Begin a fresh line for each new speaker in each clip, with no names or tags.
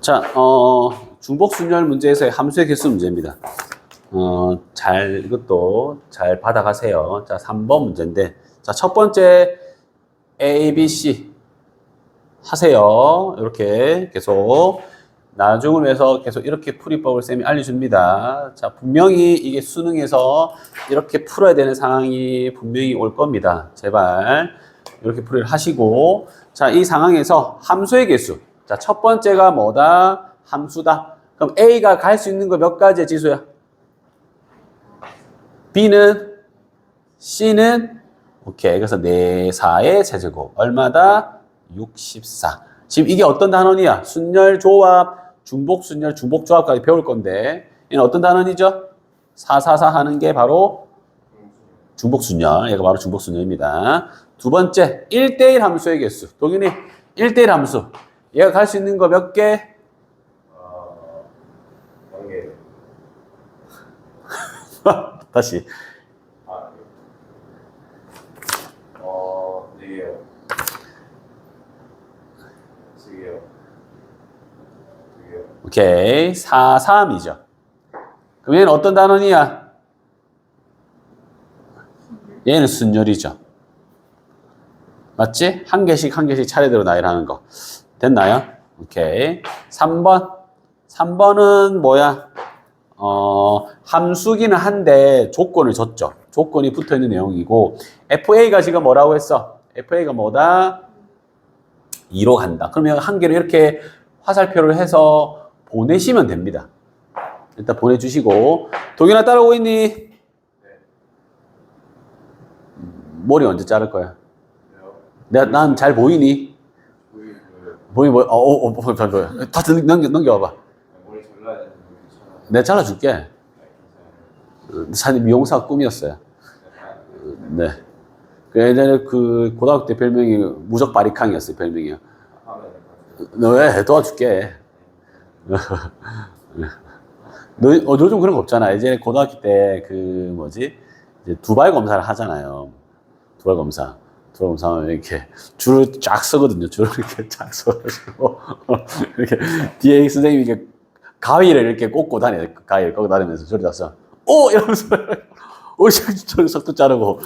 자, 어, 중복 순열 문제에서의 함수의 개수 문제입니다. 어, 잘, 이것도 잘 받아가세요. 자, 3번 문제인데. 자, 첫 번째, A, B, C. 하세요. 이렇게 계속. 나중을 위해서 계속 이렇게 풀이법을 쌤이 알려줍니다. 자, 분명히 이게 수능에서 이렇게 풀어야 되는 상황이 분명히 올 겁니다. 제발. 이렇게 풀이를 하시고. 자, 이 상황에서 함수의 개수. 자, 첫 번째가 뭐다? 함수다. 그럼 A가 갈 수 있는 거 몇 가지의 지수야? B는 C는 오케이. 그래서 4, 4의 제제곱. 얼마다? 64. 지금 이게 어떤 단원이야? 순열 조합, 중복 순열, 중복 조합까지 배울 건데 얘는 어떤 단원이죠? 4, 4, 4 하는 게 바로 중복 순열. 얘가 바로 중복 순열입니다. 두 번째, 1대1 함수의 개수. 동윤이 1대1 함수. 얘가 갈수 있는 거 몇 개?
어.
다시.
아, 네. 어, 네 개요. 세 개요. 두 개요.
오케이. 4, 3이죠. 그럼 얘는 어떤 단원이야? 얘는 순열이죠. 맞지? 한 개씩 한 개씩 차례대로 나열하는 거. 됐나요? 오케이. 3번. 3번은 뭐야? 어, 함수기는 한데 조건을 줬죠. 조건이 붙어 있는 내용이고, FA가 지금 뭐라고 했어? FA가 뭐다? 2로 간다. 그러면 한 개를 이렇게 화살표를 해서 보내시면 됩니다. 일단 보내주시고, 동현아 따라오고 있니? 머리 언제 자를 거야? 내가, 난 잘 보이니?
보이,
뭐, 어, 어, 어, 잘 보여. 다 넘겨, 넘겨와봐. 내가 잘라줄게. 사실 미용사 꿈이었어요. 네. 그 예전에 그 고등학교 때 별명이 무적 바리캉이었어요, 별명이요.
하면 될것 같아요.
너왜 도와줄게. 너, 어, 요즘 그런 거 없잖아. 예전에 고등학교 때 그 뭐지? 두발 검사를 하잖아요. 두발 검사. 검사 하면 이렇게 줄을 쫙 서거든요. 줄을 이렇게 쫙 서가지고. 이렇게 뒤에 선생님이 이렇게 가위를 이렇게 꽂고 다녀요. 가위를 꽂고 다니면서 줄을 서 오! 이러면서. 오, 저를 속도 자르고.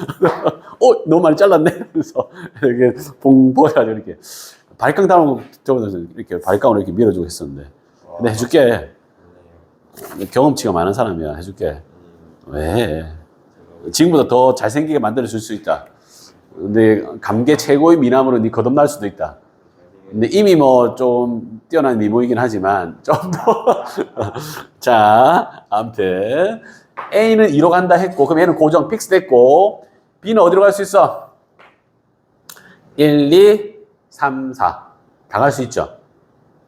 오, 너무 많이 잘랐네. 이러면서 이렇게 봉 보여가지고 이렇게. 발깡 달고 저거서 이렇게 발깡으로 이렇게 밀어주고 했었는데. 근데 해줄게. 경험치가 많은 사람이야. 해줄게. 왜? 지금보다 더 잘생기게 만들어줄 수 있다. 근데 감개 최고의 미남으로 네 거듭날 수도 있다. 근데 이미 뭐 좀 뛰어난 미모이긴 하지만 좀 더. 자, 아무튼. A는 2로 간다 했고, 그럼 얘는 고정 픽스 됐고, B는 어디로 갈 수 있어? 1, 2, 3, 4. 다 갈 수 있죠?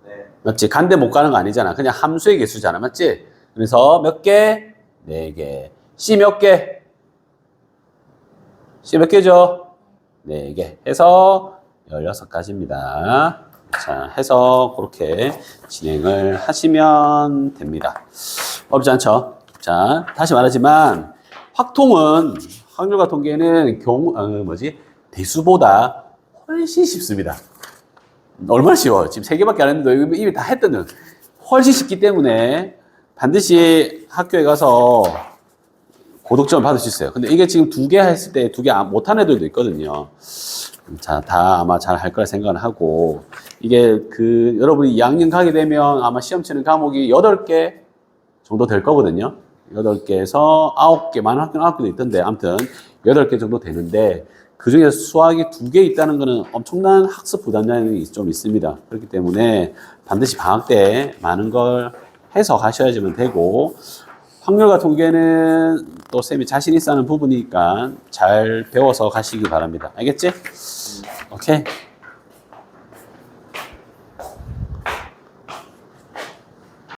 네.
맞지? 간데 못 가는 거 아니잖아. 그냥 함수의 개수잖아. 맞지? 그래서 몇 개? 네 개. C 몇 개? C 몇 개죠? 네 개. 해서 16가지입니다. 자, 해서 그렇게 진행을 하시면 됩니다. 어렵지 않죠? 자, 다시 말하지만 확통은 확률과 통계는 경우, 어, 뭐지? 대수보다 훨씬 쉽습니다. 얼마나 쉬워. 지금 세 개밖에 안 했는데 이미 다 했더니 훨씬 쉽기 때문에 반드시 학교에 가서 고득점을 받을 수 있어요. 근데 이게 지금 두 개 했을 때 두 개 못한 애들도 있거든요. 자, 다 아마 잘 할 거라 생각을 하고 이게 그 여러분이 2학년 가게 되면 아마 시험 치는 과목이 8개 정도 될 거거든요. 8개에서 9개, 많은 학교는 9개도 있던데 아무튼 8개 정도 되는데 그 중에 수학이 두 개 있다는 것은 엄청난 학습 부담량이 좀 있습니다. 그렇기 때문에 반드시 방학 때 많은 걸 해서 가셔야지만 되고 확률과 통계는 또 쌤이 자신 있어 하는 부분이니까 잘 배워서 가시기 바랍니다. 알겠지? 오케이.